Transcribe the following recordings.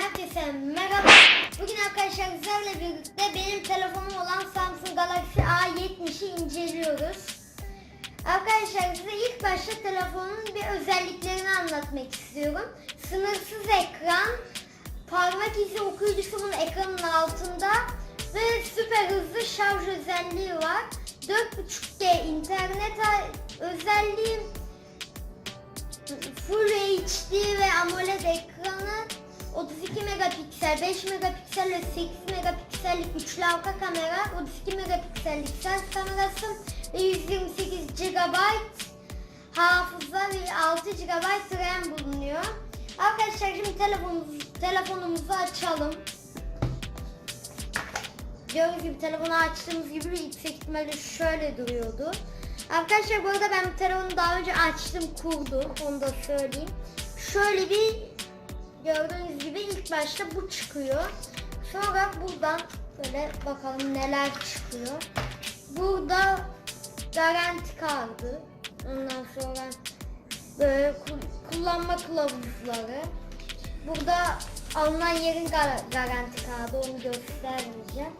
Herkese merhaba. Bugün arkadaşlar sizlerle birlikte benim telefonum olan Samsung Galaxy A70'i inceliyoruz. Arkadaşlar size ilk başta telefonun bir özelliklerini anlatmak istiyorum. Sınırsız ekran, parmak izi okuyucusu bunun ekranın altında ve süper hızlı şarj özelliği var. 4.5G internet özelliği, Full HD AMOLED ekranı 32 megapiksel, 5 megapiksel ve 8 megapiksellik üçlü arka kamera, 32 megapiksellik selfie kamerası ve 128 GB hafıza ve 6 GB RAM bulunuyor. Arkadaşlar şimdi telefonumuzu, telefonumuzu açalım. Gördüğünüz gibi telefonu açtığımız gibi yüksek ihtimalle şöyle duruyordu. Arkadaşlar bu arada ben telefonu daha önce açtım kurdu onu da söyleyeyim. Şöyle bir gördüğünüz gibi ilk başta bu çıkıyor. Sonra buradan böyle bakalım neler çıkıyor. Burada garanti kartı. Ondan sonra böyle ku- kullanma kılavuzları. Burada alınan yerin gar- garanti kağıdı onu göstermeyeceğim.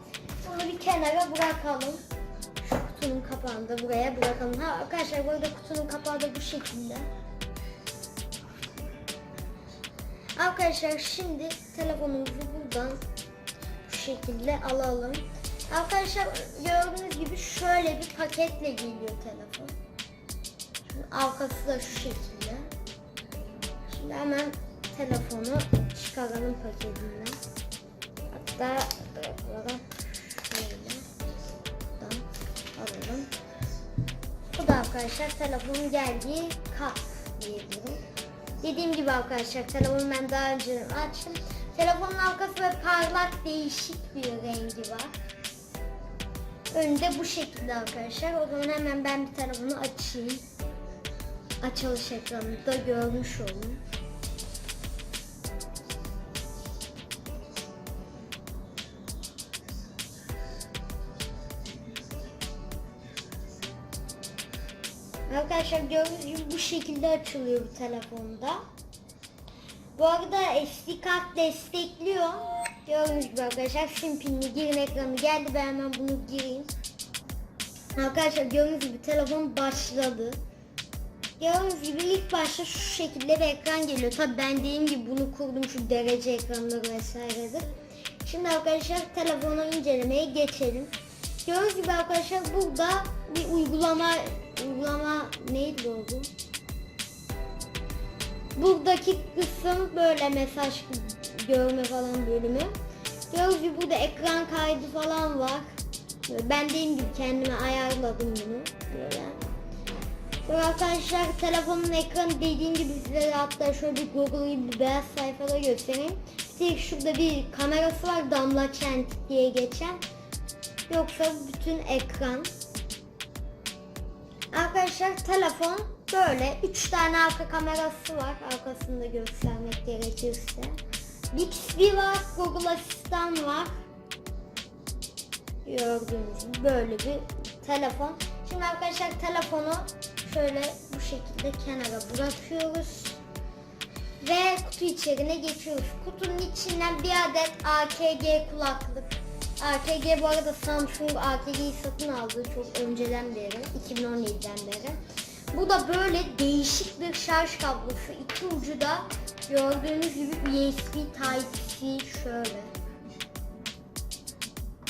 Bunu bir kenara bırakalım. Şu kutunun kapağını da buraya bırakalım. Ha, arkadaşlar burada kutunun kapağı da bu şekilde. Arkadaşlar şimdi telefonumuzu buradan bu şekilde alalım. Arkadaşlar gördüğünüz gibi şöyle bir paketle geliyor telefon. Şimdi arkası da şu şekilde. Şimdi hemen telefonu çıkaralım paketinden. Hatta bırakalım. Şöyle. Buradan alalım. Bu da arkadaşlar telefonun geldiği kap diyebilirim. Dediğim gibi arkadaşlar telefonu ben daha önce açtım. Telefonun arkası ve parlak değişik bir rengi var. Önde bu şekilde arkadaşlar. O zaman hemen ben bir telefonu açayım. Açılış ekranını da görmüş olun. Arkadaşlar gördüğünüz gibi bu şekilde açılıyor bu telefonda. Bu arada SD kart destekliyor. Gördüğünüz gibi arkadaşlar sim pinli girin ekranı geldi ben hemen bunu gireyim. Arkadaşlar gördüğünüz gibi telefon başladı. Gördüğünüz gibi ilk başta şu şekilde bir ekran geliyor. Tabi ben dediğim gibi bunu kurdum şu derece ekranları vesairedir. Şimdi arkadaşlar telefonu incelemeye geçelim. Gördüğünüz gibi arkadaşlar burada bir uygulama uygulama neydi o bu? Buradaki kısım böyle mesaj görme falan bölümü. Gördüğünüz gibi burada ekran kaydı falan var. Ben dediğim gibi kendime ayarladım bunu. Böyle. Sonra arkadaşlar telefonun ekranı dediğim gibi size hatta şöyle bir Google gibi bir beyaz sayfada göstereyim. Tek şurada bir kamerası var damla çent diye geçen. Yoksa bütün ekran. Arkadaşlar telefon böyle 3 tane arka kamerası var. Arkasını da göstermek gerekirse. Bixby var, Google Asistan var. Gördüğünüz gibi böyle bir telefon. Şimdi arkadaşlar telefonu şöyle bu şekilde kenara bırakıyoruz. Ve kutu içerine geçiyoruz. Kutunun içinden bir adet AKG kulaklık. AKG bu arada Samsung AKG'yi satın aldı çok önceden beri, 2017'den beri. Bu da böyle değişik bir şarj kablosu. İki ucu da gördüğünüz gibi USB Type-C şöyle.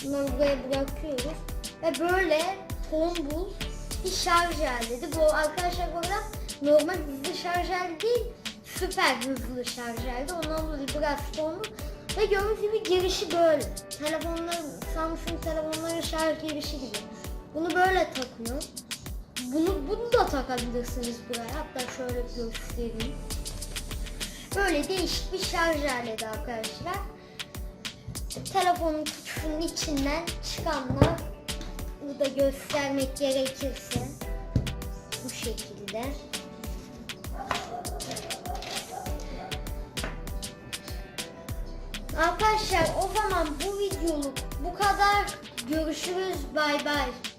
Bunları buraya bırakıyoruz. Ve böyle tombul bir şarj aleti. Bu arkadaşlar bu arada normal hızlı şarj aleti değil, süper hızlı şarj aleti. Ondan dolayı biraz tombul. Ve gördüğünüz gibi girişi böyle. Telefonların, Samsung telefonların şarj girişi gibi. Bunu böyle takıyor. Bunu, bunu da takabilirsiniz buraya. Hatta şöyle göstereyim. Böyle değişik bir şarj aleti arkadaşlar. Telefonun kutusunun içinden çıkanlar burada göstermek gerekirse bu şekilde. Arkadaşlar o zaman bu videoluk bu kadar. Görüşürüz. Bay bay.